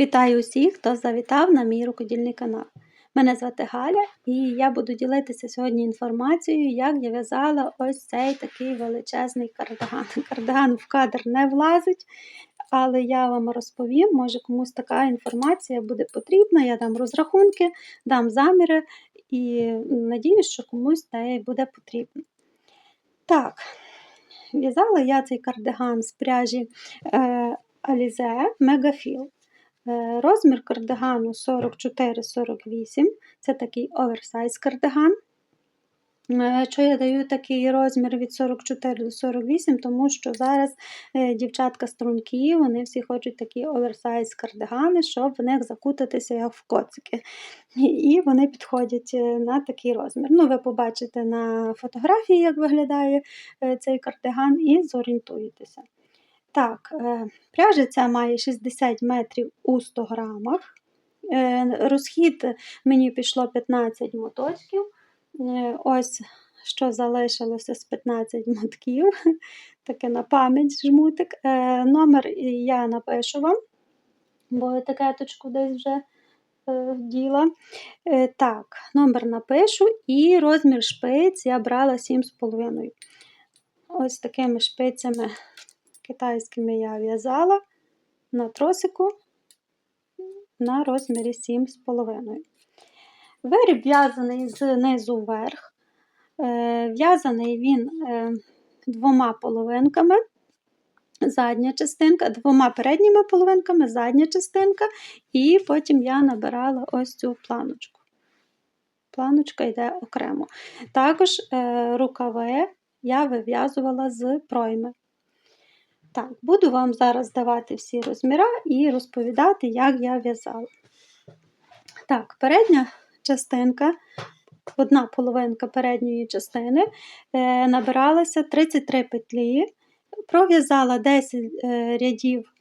Вітаю усіх, хто завітав на мій рукодільний канал. Мене звати Галя і я буду ділитися сьогодні інформацією, як я в'язала ось цей такий величезний кардиган. Кардиган в кадр не влазить, але я вам розповім, може комусь така інформація буде потрібна. Я дам розрахунки, дам заміри і надіюсь, що комусь це буде потрібно. Так, в'язала я цей кардиган з пряжі е, Alize Megafill. Е, розмір кардигану 44-48, це такий оверсайз кардиган. Е, що я даю такий розмір від 44 до 48, тому що зараз е, дівчатка струнки, вони всі хочуть такі оверсайз кардигани, щоб в них закутатися як в коцики. І вони підходять на такий розмір. Ну, Ви побачите на фотографії, як виглядає цей кардиган, і зорієнтуєтеся. Так, е, пряжа ця має 60 метрів у 100 грамах. Е, розхід мені пішло 15 моточків. Е, ось що залишилося з 15 мотків. Таке на пам'ять жмутик. Номер я напишу вам, бо етикеточку десь вже діла. Так, номер напишу і розмір шпиць я брала 7,5. Ось такими шпицями китайськими я в'язала на тросику на розмірі 7,5. Виріб в'язаний знизу вверх. Е, в'язаний він е, двома половинками, задня частинка, двома передніми половинками, задня частинка, і потім я набирала ось цю планочку. Планочка йде окремо. Також е, рукави я вив'язувала з пройми. Так, буду вам зараз давати всі розміри і розповідати, як я в'язала. Так, передня частинка, одна половинка передньої частини, е, набиралася 33 петлі, пров'язала 10 е, рядів,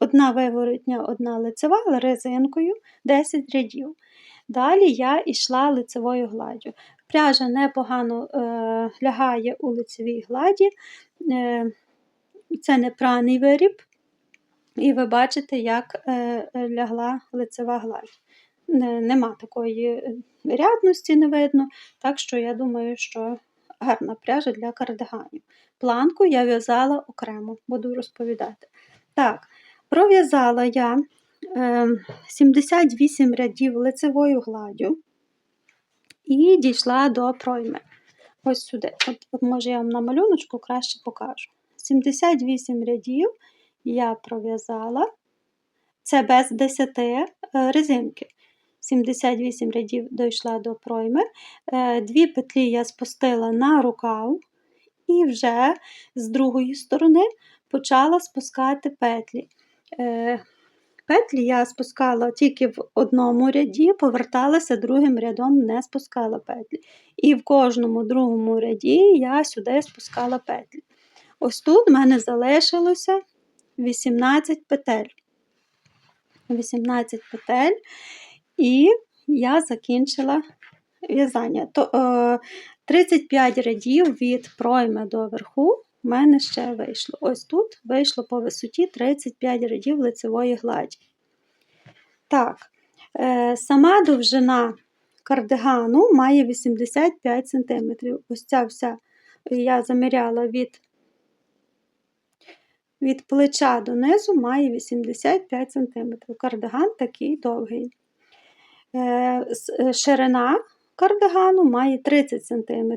одна виворотня, одна лицева резинкою, 10 рядів. Далі я йшла лицевою гладдю. Пряжа непогано е, лягає у лицевій гладі. Е, це не праний виріб, і ви бачите, як е, лягла лицева гладь. Нема такої рядності, не видно, так що я думаю, що гарна пряжа для кардиганів. Планку я в'язала окремо, буду розповідати. Так, пров'язала я 78 рядів лицевою гладдю і дійшла до пройми. Ось сюди. От Може, я вам на малюночку краще покажу. 78 рядів я пров'язала, це без 10 е, резинки. 78 рядів дійшла до пройми, е, дві петлі я спустила на рукав, і вже з другої сторони почала спускати петлі. Е, петлі я спускала тільки в одному ряді, поверталася другим рядом, не спускала петлі. І в кожному другому ряді я сюди спускала петлі. Ось тут в мене залишилося 18 петель. 18 петель, і я закінчила в'язання. То, е, 35 рядів від пройми до верху в мене ще вийшло. Ось тут вийшло по висоті 35 рядів лицевої гладі. Так, е, сама довжина кардигану має 85 см. Ось ця вся я заміряла від від плеча донизу має 85 см. Кардиган такий довгий. Е, е, ширина кардигану має 30 см.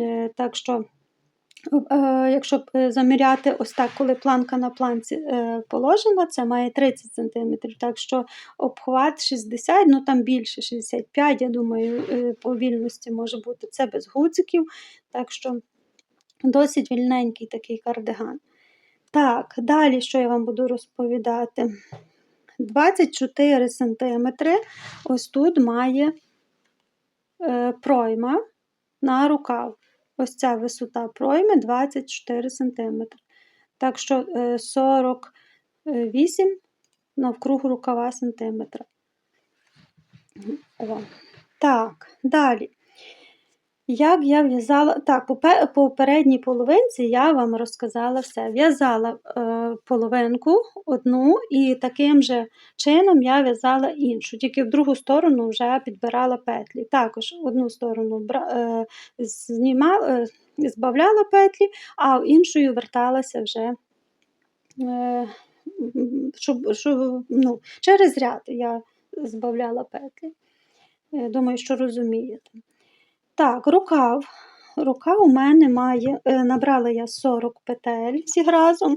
Е, так що, якщо заміряти ось так, коли планка на планці положена, це має 30 см. Так що обхват 60 ну там більше 65, я думаю, по вільності може бути це без гудзиків. Так що досить вільненький такий кардиган. Так, далі що я вам буду розповідати? 24 см ось тут має е, пройма на рукав. Ось ця висота пройми 24 см. Так що е, 48 навкруг рукава сантиметра. О. Так, далі. Як я в'язала, так, по передній половинці я вам розказала все. В'язала е, половинку одну і таким же чином я в'язала іншу, тільки в другу сторону вже підбирала петлі. Також одну сторону е, знімала, е, збавляла петлі, а в іншою верталася вже. Е, щоб, щоб, ну, через ряд я збавляла петлі. Е, Думаю, що розумієте. Так, рукав. Рукав у мене має, е, набрала я 40 петель всі разом.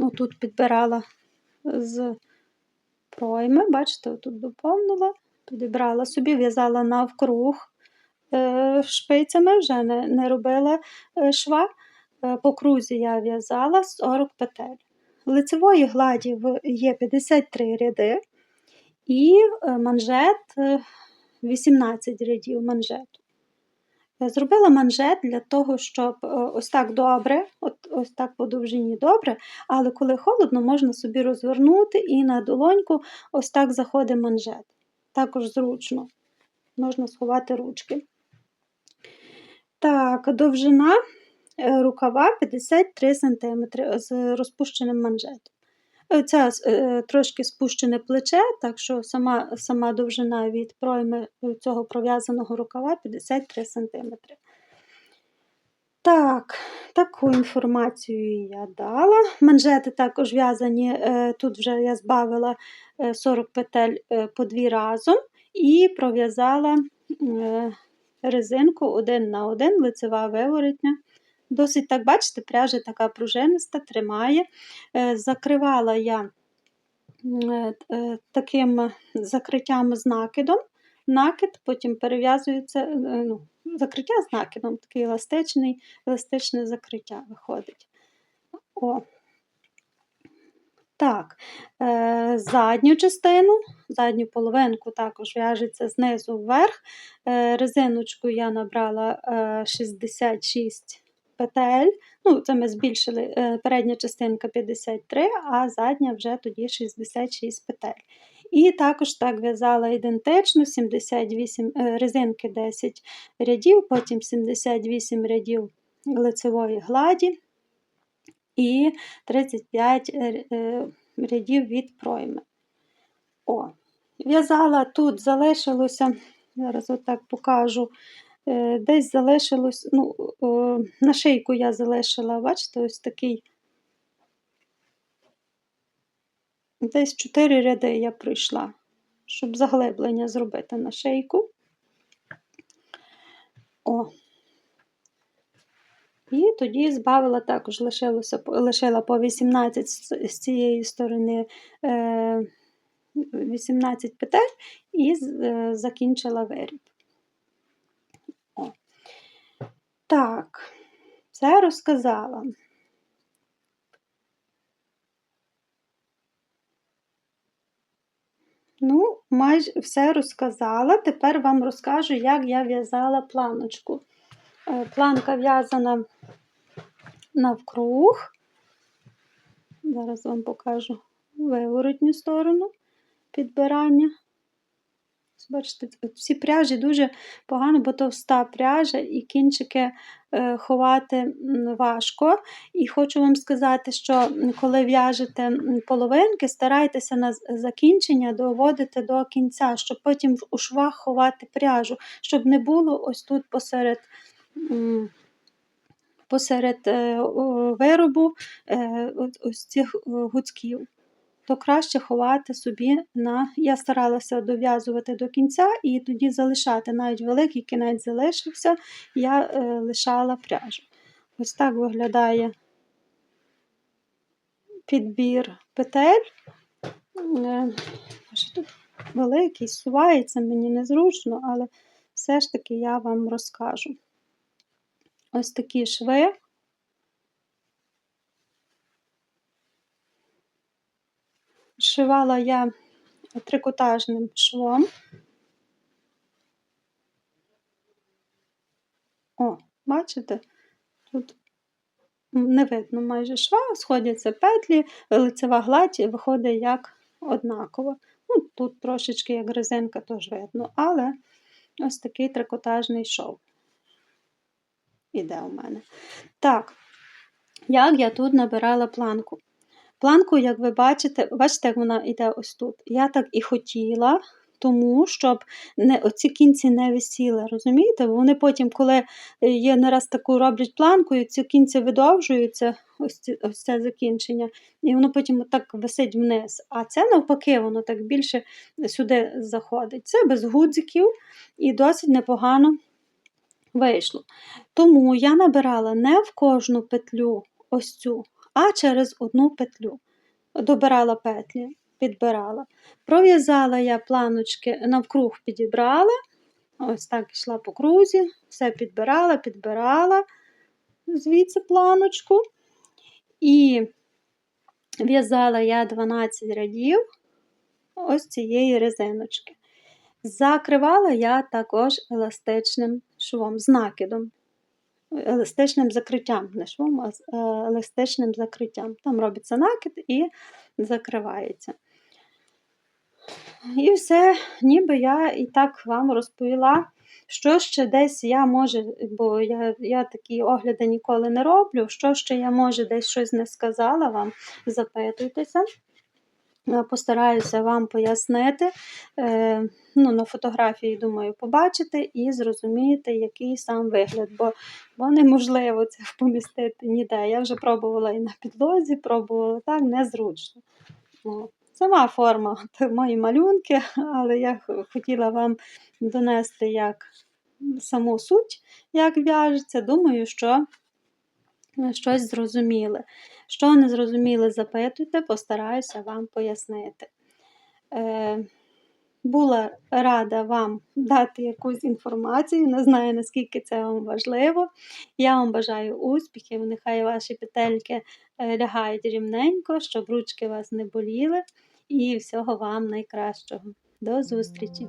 Отут підбирала з пройми, бачите, отут доповнила, підібрала собі, в'язала навкруг е, шпицями, вже не, не робила е, шва. По крузі я в'язала 40 петель. Лицевої гладі є 53 ряди і манжет 18 рядів манжету. Зробила манжет для того, щоб е, ось так добре, от, ось так по довжині добре, але коли холодно, можна собі розвернути і на долоньку ось так заходить манжет. Також зручно. Можна сховати ручки. Так, довжина е, рукава 53 см з розпущеним манжетом. Е, Це е, трошки спущене плече, так що сама, сама довжина від пройми е, цього пров'язаного рукава 53 см. Так, таку інформацію я дала. Манжети також в'язані, е, тут вже я збавила е, 40 петель по дві разом і пров'язала резинку один на один, лицева виворотня. Досить так, бачите, пряжа така пружиниста, тримає. Е, Закривала я е, е, таким закриттям з накидом. Накид, потім перев'язується, ну, закриття з накидом, такий еластичний, еластичне закриття виходить. О. Так, задню частину, задню половинку також в'яжеться знизу вверх. Резиночку я набрала е, 66 петель. Ну, це ми збільшили е, передня частинка 53, а задня вже тоді 66 петель. І також так в'язала ідентично 78 е, резинки 10 рядів, потім 78 рядів лицевої гладі і 35 е, рядів від пройми. О, в'язала тут, залишилося, зараз отак покажу. Е, Десь залишилось, ну, на шийку я залишила, бачите, ось такий. Десь 4 ряди я пройшла, щоб заглиблення зробити на шийку. О. І тоді збавила також, лишилося, лишила по 18 з цієї сторони е, 18 петель і е, закінчила виріб. О. Так, це розказала. Ну, майже все розказала. Тепер вам розкажу, як я в'язала планочку. Е, Планка в'язана навкруг. Зараз вам покажу виворотню сторону підбирання. Бачите, всі пряжі дуже погано, бо товста пряжа і кінчики е, ховати важко. І хочу вам сказати, що коли в'яжете половинки, старайтеся на закінчення доводити до кінця, щоб потім у швах ховати пряжу, щоб не було ось тут посеред. Посеред е, виробу е, ось цих гудзків то краще ховати собі на. Я старалася дов'язувати до кінця і тоді залишати. Навіть великий кінець залишився, я е, лишала пряжу. Ось так виглядає підбір петель. Е, тут великий, сувається, мені незручно, але все ж таки я вам розкажу. Ось такі шви. Шивала я трикотажним швом. О, бачите? Тут не видно майже шва, сходяться петлі, лицева гладь виходить як однаково. Ну, тут трошечки як резинка теж видно, але ось такий трикотажний шов іде у мене. Так, як я тут набирала планку? Планку, як ви бачите, бачите, як вона йде ось тут. Я так і хотіла, тому щоб не, оці кінці не висіли, розумієте? Вони потім, коли є не раз таку роблять планку, і ці кінці видовжуються, ось, ось це закінчення, і воно потім так висить вниз. А це навпаки, воно так більше сюди заходить. Це без гудзиків і досить непогано вийшло. Тому я набирала не в кожну петлю ось цю, а через одну петлю. Добирала петлі, підбирала. Пров'язала я планочки навкруг підібрала. Ось так йшла по крузі, все підбирала, підбирала звідси планочку. І в'язала я 12 рядів ось цієї резиночки. Закривала я також еластичним швом, з накидом, еластичним закриттям, не швом, а е, еластичним закриттям. Там робиться накид і закривається. І все, ніби я і так вам розповіла, що ще десь я може, бо я, я такі огляди ніколи не роблю, що ще я може десь щось не сказала вам, запитуйтеся. Е, Постараюся вам пояснити. Е, ну, На фотографії, думаю, побачите і зрозумієте, який сам вигляд, бо, бо неможливо це помістити ніде. Я вже пробувала і на підлозі, пробувала так, незручно. Сама форма мої малюнки, але я хотіла вам донести як саму суть, як в'яжеться. Думаю, що щось зрозуміли. Що не зрозуміли, запитуйте, постараюся вам пояснити. Е, була рада вам дати якусь інформацію, не знаю, наскільки це вам важливо. Я вам бажаю успіхів, нехай ваші петельки е, лягають рівненько, щоб ручки вас не боліли. І всього вам найкращого. До зустрічі!